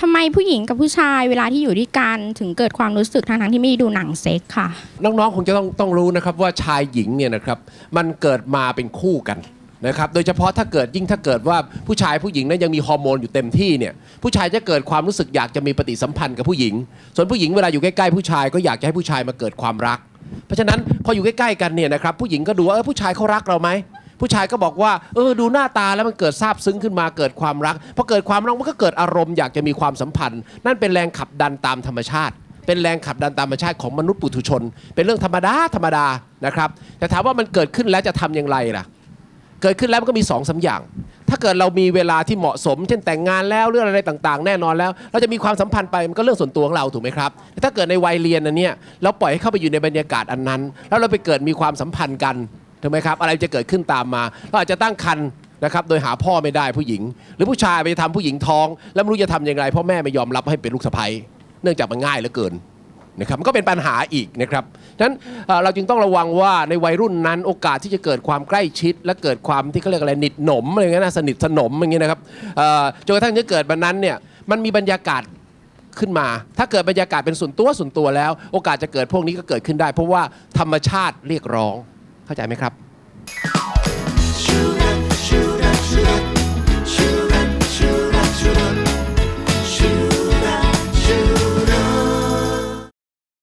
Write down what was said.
ทำไมผู้หญิงกับผู้ชายเวลาที่อยู่ด้วยกันถึงเกิดความรู้สึกทั้งๆที่ไม่ได้ดูหนังเซ็กค่ะ น้องๆคงจะต้องต้องรู้นะครับว่าชายหญิงเนี่ยนะครับมันเกิดมาเป็นคู่กันนะครับโดยเฉพาะถ้าเกิดยิ่งถ้าเกิดว่าผู้ชายผู้หญิงนั้นยังมีฮอร์โมนอยู่เต็มที่เนี่ยผู้ชายจะเกิดความรู้สึกอยากจะมีปฏิสัมพันธ์กับผู้หญิง ส่วนผู้หญิงเวลาอยู่ใกล้ๆผู้ชายก็อยากจะให้ผู้ชายมาเกิดความรัก เพราะฉะนั้นพออยู่ใกล้ๆกันเนี่ยนะครับผู้หญิงก็ดูว่าเออผู้ชายเขารักเราไหม ผู้ชายก็บอกว่าเออดูหน้าตาแล้วมันเกิดซาบซึ้งขึ้นมาเกิดความรักพอเกิดความรักมันก็เกิดอารมณ์อยากจะมีความสัมพันธ์ นั่นเป็นแรงขับดันตามธรรมชาติ เป็นแรงขับดันตามธรรมชาติของมนุษย์ปุถุชน เป็นเรื่องธรรมดาธรรมดานะครับแต่ถามว่ามันเกิดขึ้นแล้วจะทำอย่างไรล่ะเกิดขึ้นแล้วมันก็มี2องสามอย่าง ถ้าเกิดเรามีเวลาที่เหมาะสม เช่นแต่งงานแล้วเรื่องอะไรต่างๆ แน่นอนแล้ว เราจะมีความสัมพันธ์ไปมันก็เรื่องส่วนตัวของเราถูกไหมครับแต่ถ้าเกิดในวัยเรียนอันเนี้ยเราปล่อยให้เข้าไปอยู่ในบรรยากาศอันนั้น แล้วเราไปเกิดมีความสัมพันธ์กัน ถูกไหมครับ อะไรจะเกิดขึ้นตามมาเราอาจจะตั้งครรภ์นะครับโดยหาพ่อไม่ได้ผู้หญิง หรือผู้ชายไปทำผู้หญิงท้อง แล้วไม่รู้จะทำยังไงพราะแม่ไม่ยอมรับให้เป็นลูกสะใภ้เนื่องจากมันง่ายเหลือเกินนะครับมันก็เป็นปัญหาอีกนะครับฉะนั้นเราจึงต้องระวังว่าในวัยรุ่นนั้นโอกาสที่จะเกิดความใกล้ชิด และเกิดความที่เขาเรียกอะไรหนิดหนมอะไรเงี้ยนะสนิทสนมอย่างเงี้ยนะครับจนกระทั่งจะเกิดวันนั้นเนี่ยมันมีบรรยากาศขึ้นมา ถ้าเกิดบรรยากาศเป็นส่วนตัวส่วนตัวแล้ว โอกาสจะเกิดพวกนี้ก็เกิดขึ้นได้ เพราะว่าธรรมชาติเรียกร้อง เข้าใจไหมครับ